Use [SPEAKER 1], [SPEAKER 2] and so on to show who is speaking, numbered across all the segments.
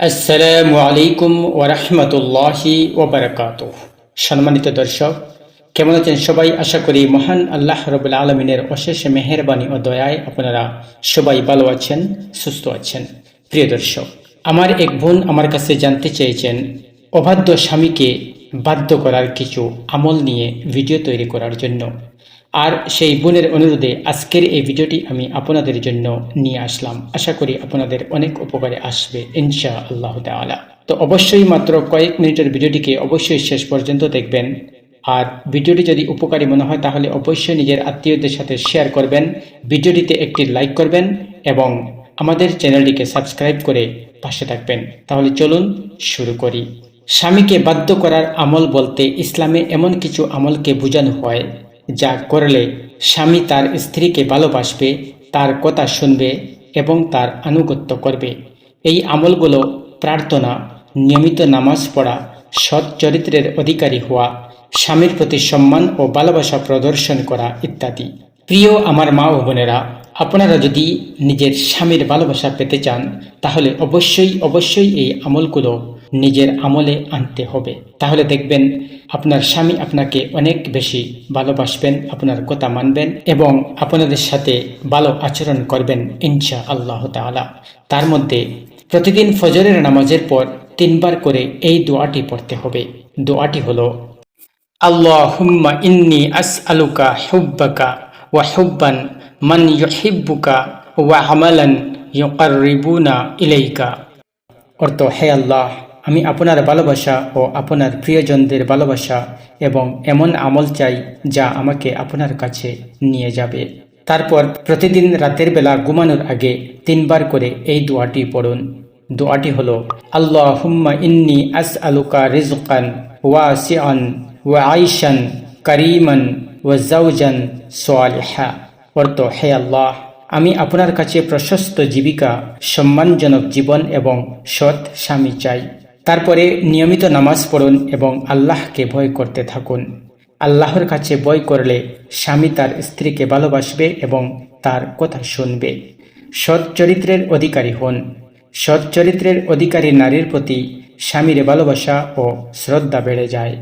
[SPEAKER 1] আসসালামু আলাইকুম ওরহমতুল্লাহি সম্মানিত দর্শক, কেমন আছেন সবাই? আশা করি মহান আল্লাহ রবুল আলমিনের অশেষ মেহরবানি ও দয়ায় আপনারা সবাই ভালো আছেন, সুস্থ আছেন। প্রিয় দর্শক, আমার এক বোন আমার কাছে জানতে চেয়েছেন, অবাধ্য স্বামীকে বাধ্য করার কিছু আমল নিয়ে ভিডিও তৈরি করার জন্য। আর সেই বোনের অনুরোধে আজকের এই ভিডিওটি আমি আপনাদের জন্য নিয়ে আসলাম। আশা করি আপনাদের অনেক উপকারে আসবে ইনশা আল্লাহ তাআলা। তো অবশ্যই মাত্র কয়েক মিনিটের ভিডিওটিকে অবশ্যই শেষ পর্যন্ত দেখবেন। আর ভিডিওটি যদি উপকারী মনে হয় তাহলে অবশ্যই নিজের আত্মীয়দের সাথে শেয়ার করবেন, ভিডিওটিতে একটি লাইক করবেন এবং আমাদের চ্যানেলটিকে সাবস্ক্রাইব করে পাশে থাকবেন। তাহলে চলুন শুরু করি। স্বামীকে বাধ্য করার আমল বলতে ইসলামে এমন কিছু আমলকে বোঝানো হয় যা করলে স্বামী তার স্ত্রীকে ভালোবাসবে, তার কথা শুনবে এবং তার আনুগত্য করবে। এই আমলগুলো প্রার্থনা, নিয়মিত নামাজ পড়া, সৎ চরিত্রের অধিকারী হওয়া, স্বামীর প্রতি সম্মান ও ভালোবাসা প্রদর্শন করা ইত্যাদি। প্রিয় আমার মা ও বোনেরা, আপনারা যদি নিজের স্বামীর ভালোবাসা পেতে চান, তাহলে অবশ্যই অবশ্যই এই আমলগুলো নিজের আমলে আনতে হবে। তাহলে দেখবেন আপনার স্বামী আপনাকে অনেক বেশি ভালোবাসবেন, আপনার কথা মানবেন এবং আপনাদের সাথে ভালো আচরণ করবেন ইনশা আল্লাহ তাআলা। তার মধ্যে প্রতিদিন ফজরের নামাজের পর তিনবার করে এই দোয়াটি পড়তে হবে। দোয়াটি হলো, আল্লাহুম্মা ইন্নি আস আলুকা হুব্বাকা ওয়া হুব্বান মান ইউহিব্বুকা ওয়া আমালান ইলাইকা। অর্থ, হে আল্লাহ আমি আপনার ভালোবাসা ও আপনার প্রিয়জনদের ভালোবাসা এবং এমন আমল চাই যা আমাকে আপনার কাছে নিয়ে যাবে। তারপর প্রতিদিন রাতের বেলা ঘুমানোর আগে তিনবার করে এই দোয়াটি পড়ুন। দোয়াটি হলো আল্লাহ হুম্মা ইন্নি আস আলুকা রিজকান ওয়া সিয়ান ওয়া আইশান করিমান ওয়া জাউজান সোয়ালিহা অর্থ, হে আল্লাহ, আমি আপনার কাছে প্রশস্ত জীবিকা, সম্মানজনক জীবন এবং সৎ স্বামী চাই। তারপরে নিয়মিত নামাজ পড়ুন এবং আল্লাহকে ভয় করতে থাকুন। আল্লাহর কাছে ভয় করলে স্বামী তার স্ত্রীকে ভালোবাসবে এবং তার কথা শুনবে। সৎ চরিত্রের অধিকারী হন। সৎ চরিত্রের অধিকারী নারীর প্রতি স্বামীর ভালোবাসা ও শ্রদ্ধা বেড়ে যায়।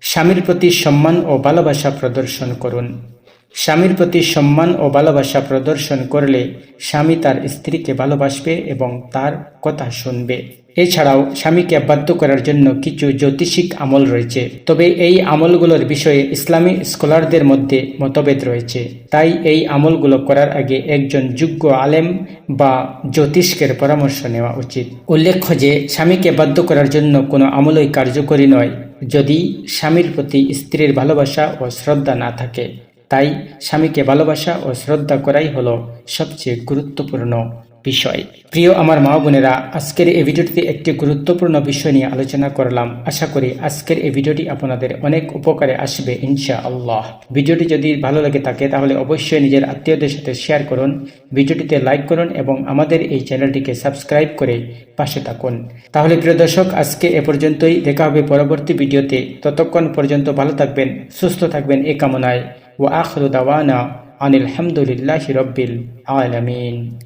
[SPEAKER 1] স্বামীর প্রতি সম্মান ও ভালোবাসা প্রদর্শন করুন। স্বামীর প্রতি সম্মান ও ভালোবাসা প্রদর্শন করলে স্বামী তার স্ত্রীকে ভালোবাসবে এবং তার কথা শুনবে। এছাড়াও স্বামীকে বাধ্য করার জন্য কিছু জ্যোতিষিক আমল রয়েছে। তবে এই আমলগুলোর বিষয়ে ইসলামী স্কলারদের মধ্যে মতভেদ রয়েছে। তাই এই আমলগুলো করার আগে একজন যোগ্য আলেম বা জ্যোতিষ্কের পরামর্শ নেওয়া উচিত। উল্লেখ্য যে, স্বামীকে বাধ্য করার জন্য কোনো আমলই কার্যকরী নয় যদি স্বামীর প্রতি স্ত্রীর ভালোবাসা ও শ্রদ্ধা না থাকে। তাই স্বামীকে ভালোবাসা ও শ্রদ্ধা করাই হলো সবচেয়ে গুরুত্বপূর্ণ বিষয়। প্রিয় আমার মা বোনেরা, আজকের এই ভিডিওটিতে একটি গুরুত্বপূর্ণ বিষয় নিয়ে আলোচনা করলাম। আশা করি আজকের এই ভিডিওটি আপনাদের অনেক উপকারে আসবে ইনশা আল্লাহ ভিডিওটি যদি ভালো লাগে থাকে, তাহলে অবশ্যই নিজের আত্মীয়দের সাথে শেয়ার করুন, ভিডিওটিতে লাইক করুন এবং আমাদের এই চ্যানেলটিকে সাবস্ক্রাইব করে পাশে থাকুন। তাহলে প্রিয় দর্শক, আজকে এ পর্যন্তই। দেখা হবে পরবর্তী ভিডিওতে। ততক্ষণ পর্যন্ত ভালো থাকবেন, সুস্থ থাকবেন এ কামনায়। وآخر دعوانا عن الحمد لله رب العالمين.